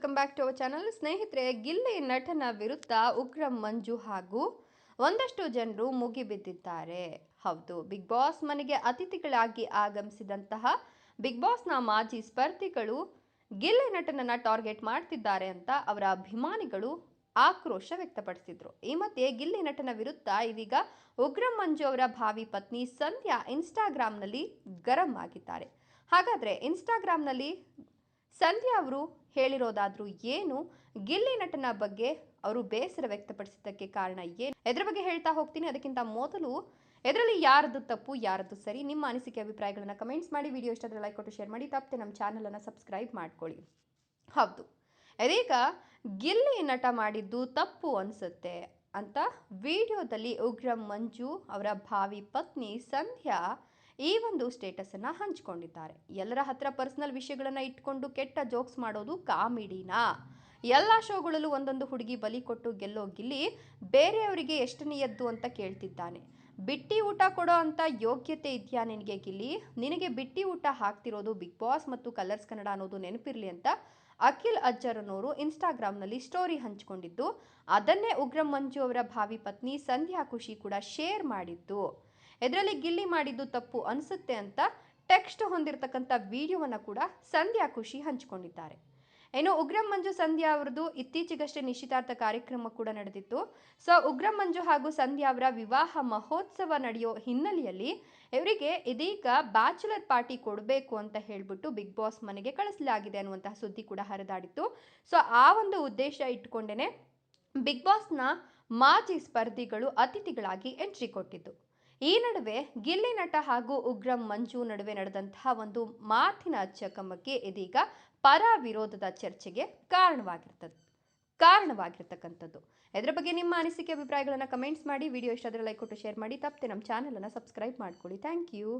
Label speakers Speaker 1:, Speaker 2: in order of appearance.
Speaker 1: Welcome back to our channel ಸ್ನೇಹಿತರೆ, ಗಿಲ್ಲಿ ನಟನ ವಿರುದ್ಧ ಉಗ್ರ ಮಂಜು ಹಾಗೂ ಒಂದಷ್ಟು ಜನರು ಮುಗಿಬಿದ್ದಿದ್ದಾರೆ ಹೌದು ಬಿಗ್ ಬಾಸ್ ಮನೆಗೆ ಅತಿಥಿಗಳಾಗಿ ಆಗಮಿಸಿದಂತಹ ಬಿಗ್ ಬಾಸ್ನ ಮಾಜಿ ಸ್ಪರ್ಧಿಗಳು ಗಿಲ್ಲಿ ನಟನನ್ನ ಟಾರ್ಗೆಟ್ ಮಾಡ್ತಿದ್ದಾರೆ ಅಂತ ಅವರ ಅಭಿಮಾನಿಗಳು ಆಕ್ರೋಶ ವ್ಯಕ್ತಪಡಿಸಿದ್ರು. ಈ ಮಧ್ಯೆ ಗಿಲ್ಲಿ ನಟನ ವಿರುದ್ಧ ಇದೀಗ ಉಗ್ರ ಮಂಜು ಅವರ ಭಾವಿ ಪತ್ನಿ ಸಂಧ್ಯಾ ಇನ್ಸ್ಟಾಗ್ರಾಮ್ನಲ್ಲಿ ಗರಂ ಆಗಿದ್ದಾರೆ. ಹಾಗಾದ್ರೆ ಇನ್ಸ್ಟಾಗ್ರಾಮ್ನಲ್ಲಿ ಸಂಧ್ಯಾ ಅವರು ಹೇಳಿರೋದಾದ್ರೂ ಏನು? ಗಿಲ್ಲಿ ನಟನ ಬಗ್ಗೆ ಅವರು ಬೇಸರ ವ್ಯಕ್ತಪಡಿಸಿದ್ದಕ್ಕೆ ಕಾರಣ ಏನು? ಎದ್ರ ಬಗ್ಗೆ ಹೇಳ್ತಾ ಹೋಗ್ತೀನಿ. ಅದಕ್ಕಿಂತ ಮೊದಲು ಇದರಲ್ಲಿ ಯಾರದ್ದು ತಪ್ಪು ಯಾರದ್ದು ಸರಿ? ನಿಮ್ಮ ಅನಿಸಿಕೆ, ಅಭಿಪ್ರಾಯಗಳನ್ನ ಕಮೆಂಟ್ಸ್ ಮಾಡಿ. ವಿಡಿಯೋ ಇಷ್ಟ ಲೈಕ್ ಕೊಟ್ಟು ಶೇರ್ ಮಾಡಿ. ತಪ್ಪದೆ ನಮ್ಮ ಚಾನಲನ್ನು ಸಬ್ಸ್ಕ್ರೈಬ್ ಮಾಡ್ಕೊಳ್ಳಿ. ಹೌದು. ಇದೀಗ ಗಿಲ್ಲಿ ನಟ ಮಾಡಿದ್ದು ತಪ್ಪು ಅನಿಸುತ್ತೆ ಅಂತ ವಿಡಿಯೋದಲ್ಲಿ ಉಗ್ರ ಮಂಜು ಅವರ ಭಾವಿ ಪತ್ನಿ ಸಂಧ್ಯಾ ಈ ಒಂದು ಸ್ಟೇಟಸನ್ನು ಹಂಚಿಕೊಂಡಿದ್ದಾರೆ. ಎಲ್ಲರ ಹತ್ರ ಪರ್ಸನಲ್ ವಿಷಯಗಳನ್ನು ಇಟ್ಕೊಂಡು ಕೆಟ್ಟ ಜೋಕ್ಸ್ ಮಾಡೋದು ಕಾಮಿಡಿನಾ? ಎಲ್ಲ ಶೋಗಳಲ್ಲೂ ಒಂದೊಂದು ಹುಡುಗಿ ಬಲಿ ಕೊಟ್ಟು ಗೆಲ್ಲೋ ಗಿಲ್ಲಿ ಬೇರೆಯವರಿಗೆ ಎಷ್ಟನೆಯದ್ದು ಅಂತ ಕೇಳ್ತಿದ್ದಾನೆ. ಬಿಟ್ಟಿ ಊಟ ಕೊಡೋ ಅಂತ ಯೋಗ್ಯತೆ ಇದೆಯಾ ನಿನಗೆ ಗಿಲ್ಲಿ? ನಿನಗೆ ಬಿಟ್ಟಿ ಊಟ ಹಾಕ್ತಿರೋದು ಬಿಗ್ ಬಾಸ್ ಮತ್ತು ಕಲರ್ಸ್ ಕನ್ನಡ ಅನ್ನೋದು ನೆನಪಿರಲಿ ಅಂತ ಅಖಿಲ್ ಅಜ್ಜರ್ ಅನ್ನೋರು ಇನ್ಸ್ಟಾಗ್ರಾಮ್ನಲ್ಲಿ ಸ್ಟೋರಿ ಹಂಚಿಕೊಂಡಿದ್ದು, ಅದನ್ನೇ ಉಗ್ರಂ ಮಂಜು ಅವರ ಭಾವಿ ಪತ್ನಿ ಸಂಧ್ಯಾ ಖುಷಿ ಕೂಡ ಶೇರ್ ಮಾಡಿದ್ದು. ಇದರಲ್ಲಿ ಗಿಲ್ಲಿ ಮಾಡಿದ್ದು ತಪ್ಪು ಅನಿಸುತ್ತೆ ಅಂತ ಟೆಕ್ಸ್ಟ್ ಹೊಂದಿರತಕ್ಕಂಥ ವಿಡಿಯೋವನ್ನು ಕೂಡ ಸಂಧ್ಯಾ ಖುಷಿ ಹಂಚಿಕೊಂಡಿದ್ದಾರೆ. ಇನ್ನು ಉಗ್ರಂ ಮಂಜು ಸಂಧ್ಯಾ ಅವರದು ಇತ್ತೀಚೆಗಷ್ಟೇ ನಿಶ್ಚಿತಾರ್ಥ ಕಾರ್ಯಕ್ರಮ ಕೂಡ ನಡೆದಿತ್ತು. ಸೊ, ಉಗ್ರಂ ಮಂಜು ಹಾಗೂ ಸಂಧ್ಯಾ ಅವರ ವಿವಾಹ ಮಹೋತ್ಸವ ನಡೆಯೋ ಹಿನ್ನೆಲೆಯಲ್ಲಿ ಇವರಿಗೆ ಇದೀಗ ಬ್ಯಾಚುಲರ್ ಪಾರ್ಟಿ ಕೊಡಬೇಕು ಅಂತ ಹೇಳ್ಬಿಟ್ಟು ಬಿಗ್ ಬಾಸ್ ಮನೆಗೆ ಕಳಿಸಲಾಗಿದೆ ಅನ್ನುವಂತಹ ಸುದ್ದಿ ಕೂಡ ಹರಿದಾಡಿತ್ತು. ಸೊ, ಆ ಒಂದು ಉದ್ದೇಶ ಇಟ್ಕೊಂಡೇನೆ ಬಿಗ್ ಬಾಸ್ನ ಮಾಜಿ ಸ್ಪರ್ಧಿಗಳು ಅತಿಥಿಗಳಾಗಿ ಎಂಟ್ರಿ ಕೊಟ್ಟಿದ್ದು. ಈ ನಡುವೆ ಗಿಲ್ಲಿ ನಟ ಹಾಗೂ ಉಗ್ರಂ ಮಂಜು ನಡುವೆ ನಡೆದಂತಹ ಒಂದು ಮಾತಿನ ಚಕಮಕಿ ಇದೀಗ ಪರ ವಿರೋಧದ ಚರ್ಚೆಗೆ ಕಾರಣವಾಗಿರ್ತದೆ, ಕಾರಣವಾಗಿರ್ತಕ್ಕಂಥದ್ದು. ಇದರ ಬಗ್ಗೆ ನಿಮ್ಮ ಅನಿಸಿಕೆ, ಅಭಿಪ್ರಾಯಗಳನ್ನು ಕಮೆಂಟ್ಸ್ ಮಾಡಿ ವಿಡಿಯೋ ಇಷ್ಟ ಆದರೆ ಲೈಕ್ ಕೊಟ್ಟು ಶೇರ್ ಮಾಡಿ, ತಪ್ಪದೆ ನಮ್ಮ ಚಾನಲನ್ನು ಸಬ್ಸ್ಕ್ರೈಬ್ ಮಾಡ್ಕೊಳ್ಳಿ. Thank you